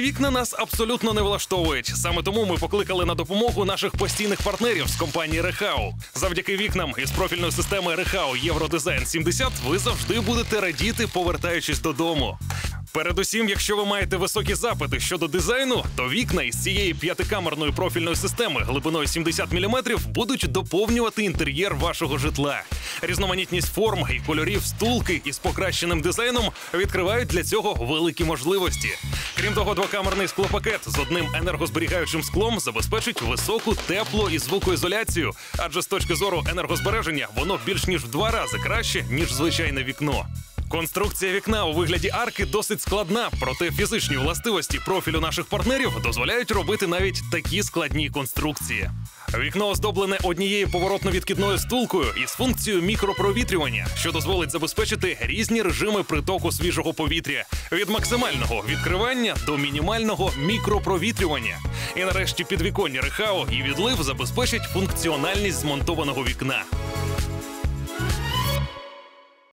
Вікна нас абсолютно не влаштовують. Саме тому ми покликали на допомогу наших постійних партнерів з компанії Рехау. Завдяки вікнам із профільної системи Рехау Євродизайн 70 ви завжди будете радіти, повертаючись додому. Передусім, якщо ви маєте високі запити щодо дизайну, то вікна із цієї п'ятикамерної профільної системи глибиною 70 мм будуть доповнювати інтер'єр вашого житла. Різноманітність форм і кольорів стулки із покращеним дизайном відкривають для цього великі можливості. Крім того, двокамерний склопакет з одним енергозберігаючим склом забезпечить високу тепло і звукоізоляцію, адже з точки зору енергозбереження воно більш ніж в два рази краще ніж звичайне вікно. Конструкція вікна у вигляді арки досить складна, проте фізичні властивості профілю наших партнерів дозволяють робити навіть такі складні конструкції. Вікно оздоблене однією поворотно-відкидною стулкою із функцією мікропровітрювання, що дозволить забезпечити різні режими притоку свіжого повітря від максимального відкривання до мінімального мікропровітрювання. І нарешті підвіконні рехау і відлив забезпечать функціональність змонтованого вікна.